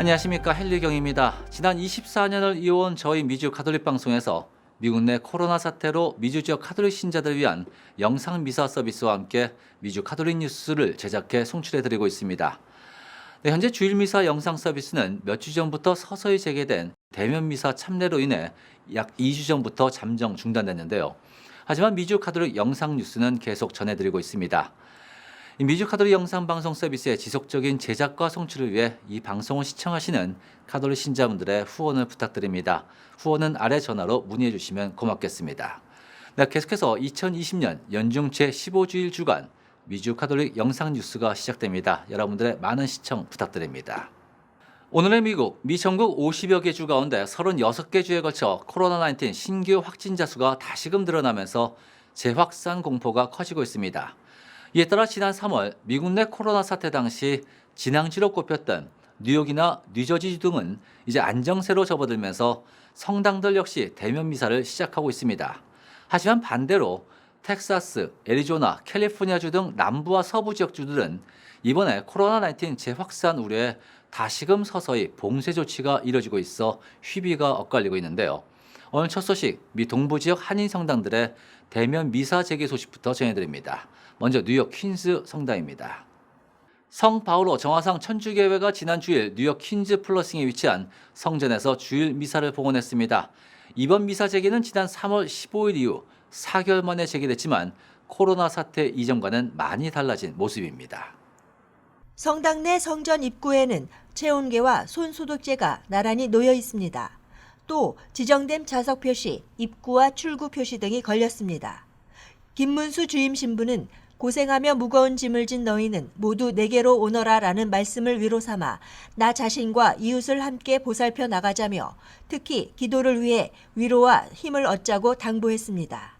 안녕하십니까 헨리경입니다. 지난 24년을 이어온 저희 미주 가톨릭 방송에서 미국 내 코로나 사태로 미주 지역 가톨릭 신자들을 위한 영상 미사 서비스와 함께 미주 가톨릭 뉴스를 제작해 송출해 드리고 있습니다. 네, 현재 주일 미사 영상 서비스는 몇 주 전부터 서서히 재개된 대면 미사 참례로 인해 약 2주 전부터 잠정 중단됐는데요. 하지만 미주 가톨릭 영상 뉴스는 계속 전해드리고 있습니다. 이 미주 카톨릭 영상 방송 서비스의 지속적인 제작과 송출을 위해 이 방송을 시청하시는 카톨릭 신자분들의 후원을 부탁드립니다. 후원은 아래 전화로 문의해 주시면 고맙겠습니다. 네, 계속해서 2020년 연중 제 15주일 주간 미주 카톨릭 영상 뉴스가 시작됩니다. 여러분들의 많은 시청 부탁드립니다. 오늘의 미국, 미 전국 50여 개 주 가운데 36개 주에 걸쳐 코로나19 신규 확진자 수가 다시금 늘어나면서 재확산 공포가 커지고 있습니다. 이에 따라 지난 3월 미국 내 코로나 사태 당시 진앙지로 꼽혔던 뉴욕이나 뉴저지 등은 이제 안정세로 접어들면서 성당들 역시 대면 미사를 시작하고 있습니다. 하지만 반대로 텍사스, 애리조나, 캘리포니아주 등 남부와 서부 지역 주들은 이번에 코로나19 재확산 우려에 다시금 서서히 봉쇄 조치가 이뤄지고 있어 휘비가 엇갈리고 있는데요. 오늘 첫 소식 미 동부 지역 한인 성당들의 대면 미사 재개 소식부터 전해드립니다. 먼저 뉴욕 퀸즈 성당입니다. 성 바오로 정화상 천주교회가 지난 주일 뉴욕 퀸즈 플러싱에 위치한 성전에서 주일 미사를 봉헌했습니다. 이번 미사 재개는 지난 3월 15일 이후 4개월 만에 재개됐지만 코로나 사태 이전과는 많이 달라진 모습입니다. 성당 내 성전 입구에는 체온계와 손 소독제가 나란히 놓여 있습니다. 또 지정된 좌석 표시, 입구와 출구 표시 등이 걸렸습니다. 김문수 주임 신부는 고생하며 무거운 짐을 진 너희는 모두 내게로 오너라 라는 말씀을 위로 삼아 나 자신과 이웃을 함께 보살펴 나가자며 특히 기도를 위해 위로와 힘을 얻자고 당부했습니다.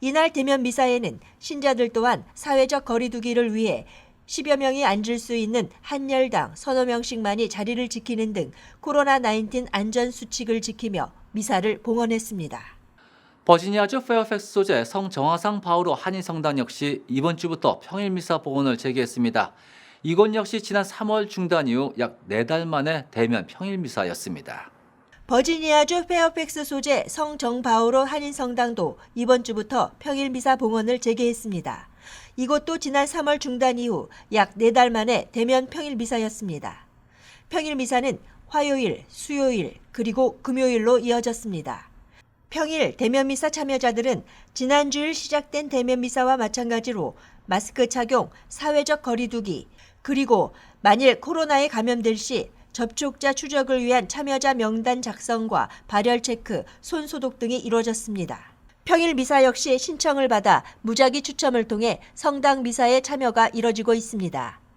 이날 대면 미사에는 신자들 또한 사회적 거리두기를 위해 10여 명이 앉을 수 있는 한 열당 서너 명씩만이 자리를 지키는 등 코로나19 안전 수칙을 지키며 미사를 봉헌했습니다. 버지니아주 페어팩스 소재 성 정화상 바오로 한인 성당 역시 이번 주부터 평일 미사 봉헌을 재개했습니다. 이곳 역시 지난 3월 중단 이후 약 4달 만에 대면 평일 미사였습니다. 버지니아주 페어팩스 소재 성 정 바오로 한인 성당도 이번 주부터 평일 미사 봉헌을 재개했습니다. 이곳도 지난 3월 중단 이후 약 4달 만에 대면 평일 미사였습니다. 평일 미사는 화요일, 수요일, 그리고 금요일로 이어졌습니다. 평일 대면 미사 참여자들은 지난 주일 시작된 대면 미사와 마찬가지로 마스크 착용, 사회적 거리두기, 그리고 만일 코로나에 감염될 시 접촉자 추적을 위한 참여자 명단 작성과 발열 체크, 손 소독 등이 이루어졌습니다. 평일 미사 역시 신청을 받아 무작위 추첨을 통해 성당 미사에 참여가 이뤄지고 있습니다.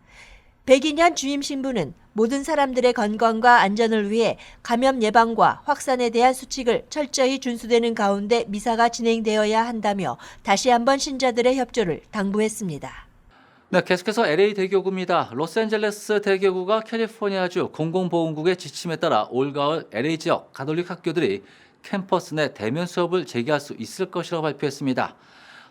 백인현 주임 신부는 모든 사람들의 건강과 안전을 위해 감염 예방과 확산에 대한 수칙을 철저히 준수되는 가운데 미사가 진행되어야 한다며 다시 한번 신자들의 협조를 당부했습니다. 네, 계속해서 LA 대교구입니다. 로스앤젤레스 대교구가 캘리포니아주 공공보건국의 지침에 따라 올가을 LA 지역 가톨릭 학교들이 캠퍼스 내 대면 수업을 재개할 수 있을 것이라고 발표했습니다.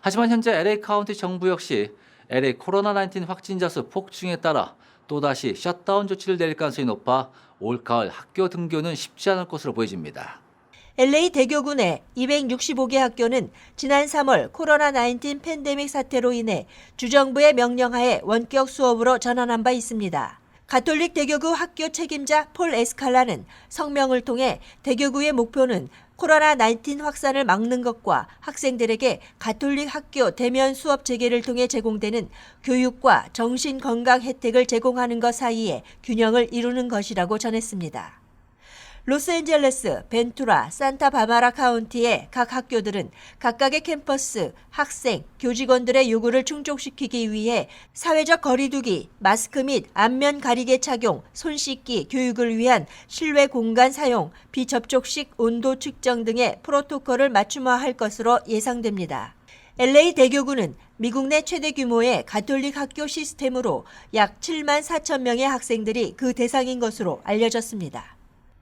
하지만 현재 LA 카운티 정부 역시 LA 코로나19 확진자 수 폭증에 따라 또다시 셧다운 조치를 내릴 가능성이 높아 올 가을 학교 등교는 쉽지 않을 것으로 보여집니다. LA 대교구 내 265개 학교는 지난 3월 코로나19 팬데믹 사태로 인해 주정부의 명령하에 원격 수업으로 전환한 바 있습니다. 가톨릭 대교구 학교 책임자 폴 에스칼라는 성명을 통해 대교구의 목표는 코로나19 확산을 막는 것과 학생들에게 가톨릭 학교 대면 수업 재개를 통해 제공되는 교육과 정신 건강 혜택을 제공하는 것 사이에 균형을 이루는 것이라고 전했습니다. 로스앤젤레스, 벤투라, 산타바바라 카운티의 각 학교들은 각각의 캠퍼스, 학생, 교직원들의 요구를 충족시키기 위해 사회적 거리두기, 마스크 및 안면 가리개 착용, 손 씻기, 교육을 위한 실외 공간 사용, 비접촉식 온도 측정 등의 프로토콜을 맞춤화할 것으로 예상됩니다. LA 대교구는 미국 내 최대 규모의 가톨릭 학교 시스템으로 약 7만 4천 명의 학생들이 그 대상인 것으로 알려졌습니다.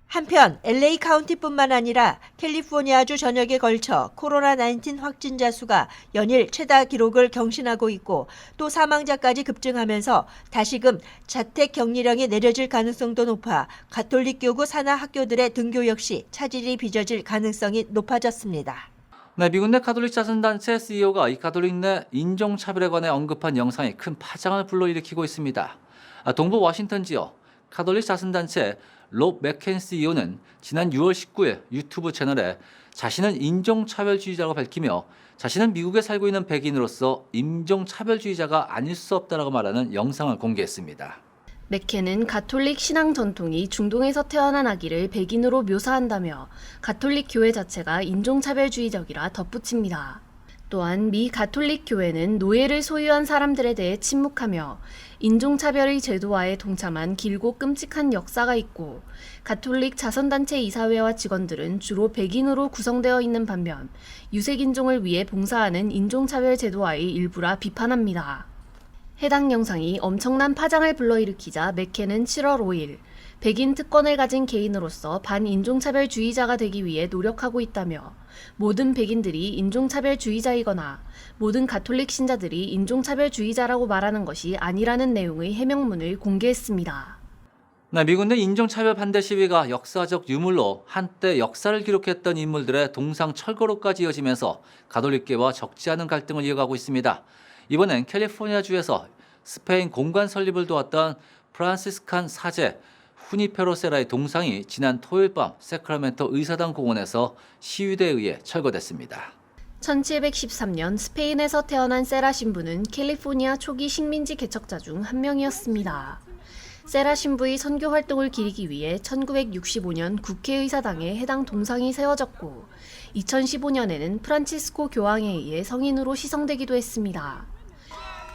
한편 LA 카운티뿐만 아니라 캘리포니아주 전역에 걸쳐 코로나19 확진자 수가 연일 최다 기록을 경신하고 있고 또 사망자까지 급증하면서 다시금 자택 격리령이 내려질 가능성도 높아 가톨릭교구 산하 학교들의 등교 역시 차질이 빚어질 가능성이 높아졌습니다. 네, 미국 내 가톨릭 자선단체 CEO가 이 가톨릭 내 인종차별에 관해 언급한 영상이 큰 파장을 불러일으키고 있습니다. 아, 동부 워싱턴 지역 가톨릭 자선단체 롭 맥켄 CEO는 지난 6월 19일 유튜브 채널에 자신은 인종차별주의자라고 밝히며 자신은 미국에 살고 있는 백인으로서 인종차별주의자가 아닐 수 없다라고 말하는 영상을 공개했습니다. 맥켄은 가톨릭 신앙 전통이 중동에서 태어난 아기를 백인으로 묘사한다며 가톨릭 교회 자체가 인종차별주의적이라 덧붙입니다. 또한 미 가톨릭 교회는 노예를 소유한 사람들에 대해 침묵하며 인종차별의 제도화에 동참한 길고 끔찍한 역사가 있고 가톨릭 자선단체 이사회와 직원들은 주로 백인으로 구성되어 있는 반면 유색인종을 위해 봉사하는 인종차별 제도화의 일부라 비판합니다. 해당 영상이 엄청난 파장을 불러일으키자 맥켄은 7월 5일 백인 특권을 가진 개인으로서 반인종차별주의자가 되기 위해 노력하고 있다며 모든 백인들이 인종차별주의자이거나 모든 가톨릭 신자들이 인종차별주의자라고 말하는 것이 아니라는 내용의 해명문을 공개했습니다. 네, 미국 내 인종차별 반대 시위가 역사적 유물로 한때 역사를 기록했던 인물들의 동상 철거로까지 이어지면서 가톨릭계와 적지 않은 갈등을 이어가고 있습니다. 이번엔 캘리포니아주에서 스페인 공관 설립을 도왔던 프란시스칸 사제 후니페로 세라의 동상이 지난 토요일 밤 세크라멘토 의사당 공원에서 시위대에 의해 철거됐습니다. 1713년 스페인에서 태어난 세라 신부는 캘리포니아 초기 식민지 개척자 중 한 명이었습니다. 세라 신부의 선교 활동을 기리기 위해 1965년 국회의사당에 해당 동상이 세워졌고 2015년에는 프란치스코 교황에 의해 성인으로 시성되기도 했습니다.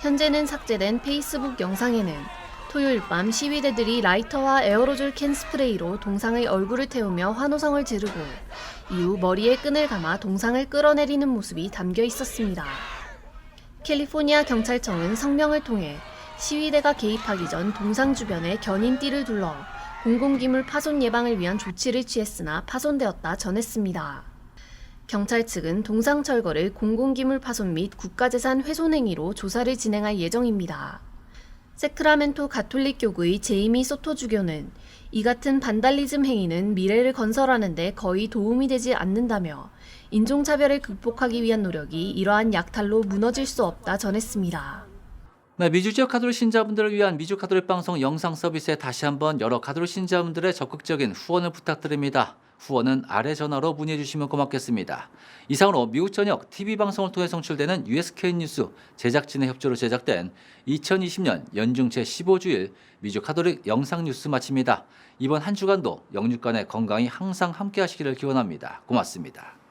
현재는 삭제된 페이스북 영상에는 토요일 밤 시위대들이 라이터와 에어로졸 캔 스프레이로 동상의 얼굴을 태우며 환호성을 지르고 이후 머리에 끈을 감아 동상을 끌어내리는 모습이 담겨 있었습니다. 캘리포니아 경찰청은 성명을 통해 시위대가 개입하기 전 동상 주변에 견인띠를 둘러 공공기물 파손 예방을 위한 조치를 취했으나 파손되었다 전했습니다. 경찰 측은 동상 철거를 공공기물 파손 및 국가재산 훼손 행위로 조사를 진행할 예정입니다. 세크라멘토 가톨릭 교구의 제이미 소토 주교는 이 같은 반달리즘 행위는 미래를 건설하는 데 거의 도움이 되지 않는다며 인종차별을 극복하기 위한 노력이 이러한 약탈로 무너질 수 없다 전했습니다. 네, 미주 지역 가톨릭 신자분들을 위한 미주 가톨릭 방송 영상 서비스에 다시 한번 여러 가톨릭 신자분들의 적극적인 후원을 부탁드립니다. 후원은 아래 전화로 문의해 주시면 고맙겠습니다. 이상으로 미국 전역 TV 방송을 통해 송출되는 USK 뉴스 제작진의 협조로 제작된 2020년 연중 제15주일 미주 가톨릭 영상 뉴스 마칩니다. 이번 한 주간도 영육간의 건강이 항상 함께 하시기를 기원합니다. 고맙습니다.